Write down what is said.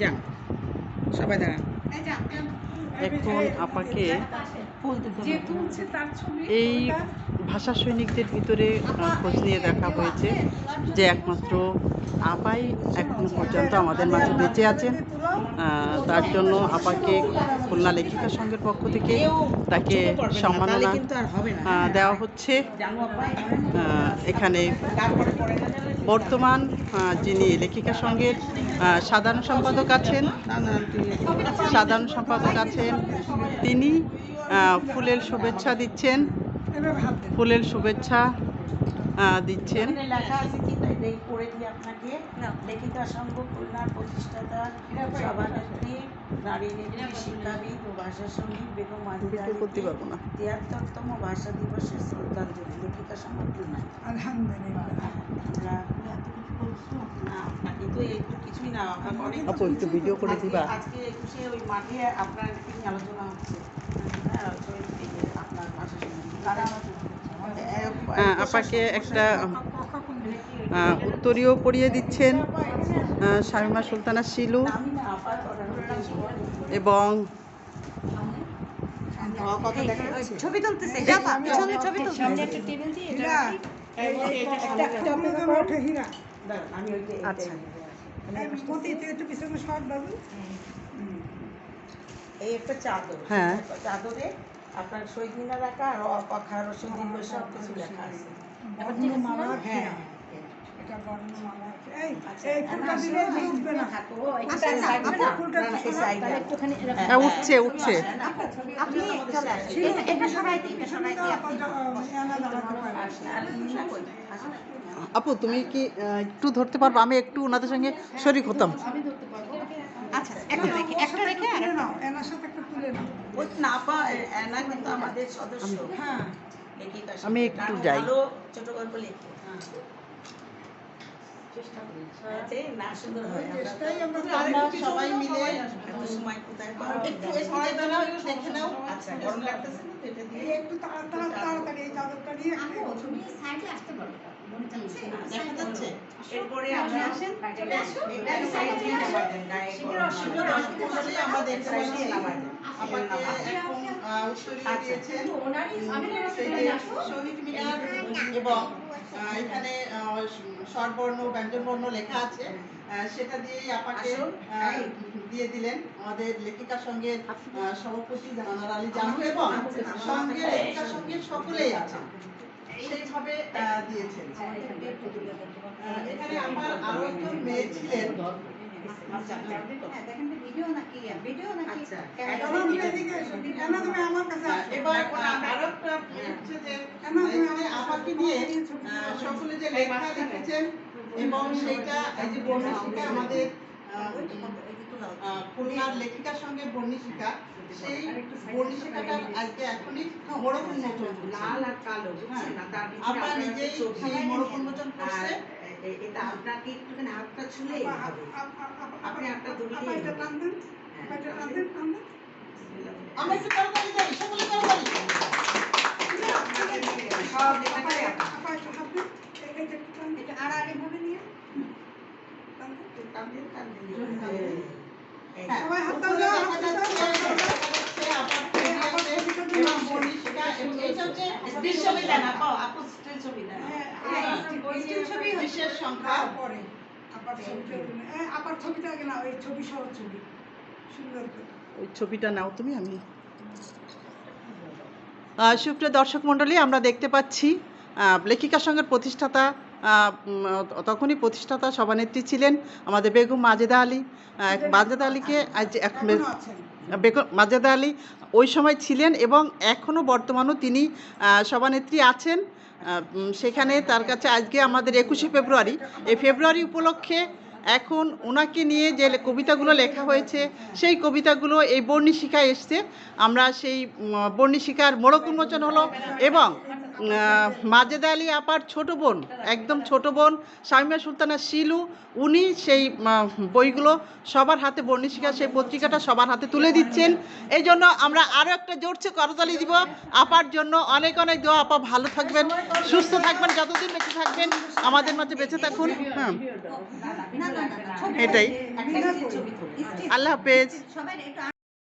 যান সবাই দাঁড়ান। এখন আপাকে যে তুলছে তার ছবি এই ভাষা সৈনিকদের ভিতরে খোঁজ নিয়ে দেখা হয়েছে যে একমাত্র আপাই এখনও পর্যন্ত আমাদের মাঝে বেঁচে আছেন। তার জন্য আপাকে খুলনা লেখিকা সংঘের পক্ষ থেকে তাকে সম্মাননা দেওয়া হচ্ছে। এখানে বর্তমান যিনি লেখিকা সংঘের সাধারণ সম্পাদক আছেন সাধারণ সম্পাদক আছেন তিনি। ফুলের শুভেচ্ছা দিচ্ছেন। ফুলের শুভেচ্ছা দিচ্ছেন। লেখা আছে কি? তাই দেখ পড়ে দিই আপনাকে। লেখিকা সংঘ খুলনার প্রতিষ্ঠাতা সভানেত্রী নারী নেত্রী শিক্ষাবিদ ও ভাষা সংগীত বেগম করতে পারব না। তিয়াত্তরতম ভাষা শ্রদ্ধাঞ্জলি লেখিকা সংঘ খুলনা আলহামদুলিল্লাহ। আমরা না, আপনাকে তো একটু কিছুই না অনেক ভিডিও করে আজকে- দিবা? আজকে একুশে ওই মাঠে আপনার আলোচনা হচ্ছে। আপাকে একটা উত্তরীয় পড়িয়ে দিচ্ছেন শামিমা সুলতানা শিলু এবং ছবি তুলতেছে ছবি আচ্ছা। এই একটা চাদর হ্যাঁ। চাদরে আপনার শহীদ মিনার রাখা আর অপাখা রসুন সব কিছু লেখা আছে বর্ণমালা হ্যাঁ আচ্ছা, আচ্ছা, হ্যাঁ, উঠছে উঠছে আপু তুমি কি একটু ধরতে পারব আমি একটু ওনাদের সঙ্গে শরিক হতাম আমি ধরতে পারব। আচ্ছা, একটা রেখে, একটা রেখে আর নাও এনার সাথে একটু তুলে নাও। ওই না পা এনা কিন্তু আমাদের সদস্য। হ্যাঁ। লেখিকা আমি একটু যাই। ভালো ছোট গল্প লেখে হ্যাঁ। চেষ্টা করি। না সুন্দর হয় আমরা সবাই মিলে। এত সময় কোথায় পাবো? একটু একটু দেখে নাও আচ্ছা গরম লাগতেছে না এটা দিয়ে? একটু তাড়া- তাড়া- তাড়াতাড়ি নিয়ে আপু, তুমি এ আসতে পারো। মনে চাচ্ছে? দেখা যাচ্ছে এরপরে আমরা আসেন, আসুন। সাইড। আমাদের সাইড দিয়ে আমাকে এখন আহ, দিয়েছেন শহীদ মিনার এবং এখানে স্বরবর্ণ ব্যঞ্জনবর্ণ লেখা আছে। সেটা দিয়েই আপাকে দিয়ে দিলেন আমাদের লেখিকা সঙ্গের আহ, সভাপতি জানার আলী জানু এবং সঙ্গে লেখিকা সঙ্গের সকলেই আছেন। সেইভাবে দিয়েছেন। এখানে আমার আরও একজন মেয়ে ছিলেন। সকলে যে লেখা লিখেছেন এবং সেইটা এই যে বর্ণশিকা আমাদের আহ, আহ, খুলনার লেখিকার সঙ্গে বর্ণিশিকা সেই বর্ণিশিকাটা আজকে এখনই মোড়ক উন্মোচন। লাল আর কালো না আপনার নিজেই সেই মোড়ক উন্মোচন করছে এটা আপনাকে একটুখানি হাতটা ছুলে হবে আপনি একটা দড়ি আপা, দিয়ে এটা টান দেন। এটা টান দেন, টান দেন। আমরা একটু তাড়াতাড়ি যাই সকলে তাড়াতাড়ি সব এখানে আপা, একটু হাত দেন। এই- একটু টান এটা আড়াআড়ি ভাবে নিয়ে টান দেন। টান দিন। এই হ্যাঁ, সবাই হাত দাও, হাত দাও, যাচ্ছে, হাত দাও। দেখা যাচ্ছে আপার ছবি আছে এবং বর্ণিশিকা এবং এইটা হচ্ছে স্ত্রীর ছবি দেন আপা আপু স্ত্রীর ছবি দেন হ্যাঁ, হ্যাঁ, আপা, স্ত্রীর ছবি হচ্ছে। বিশেষ সংখ্যা? তারপরে আপার ছবিটা তুলে- আপার ছবিটা আগে নাও, এই ছবি সহ ছবি। সুন্দর করে। ওই ছবিটা নাও তুমি আমি সুপ্রিয় দর্শক মণ্ডলী আমরা দেখতে পাচ্ছি লেখিকা সংঘের প্রতিষ্ঠাতা তখনই প্রতিষ্ঠাতা সভানেত্রী ছিলেন আমাদের বেগম মাজেদা আলী। মাজেদা আলীকে আজ এখন বেগম মাজেদা আলী ওই সময় ছিলেন এবং এখনও বর্তমানও তিনি সভানেত্রী আছেন। সেখানে তার কাছে আজকে আমাদের একুশে ফেব্রুয়ারি। এই ফেব্রুয়ারি উপলক্ষে এখন ওনাকে নিয়ে যে কবিতাগুলো লেখা হয়েছে, সেই কবিতাগুলো এই বর্ণিশিখায় এসছে। আমরা সেই বর্ণিশিখার মোড়ক উন্মোচন হলো এবং মাজেদা আলী আপার ছোট বোন একদম ছোট বোন শামিমা সুলতানা শিলু উনি সেই বইগুলো সবার হাতে বর্ণিশিকা সেই পত্রিকাটা সবার হাতে তুলে দিচ্ছেন। এই জন্য আমরা আরও একটা জোরছে করতালি দিব। আপার জন্য অনেক অনেক দোয়া আপা ভালো থাকবেন সুস্থ থাকবেন যতদিন বেঁচে থাকবেন আমাদের মাঝে বেঁচে থাকুন। হ্যাঁ এটাই। আল্লাহ হাফেজ।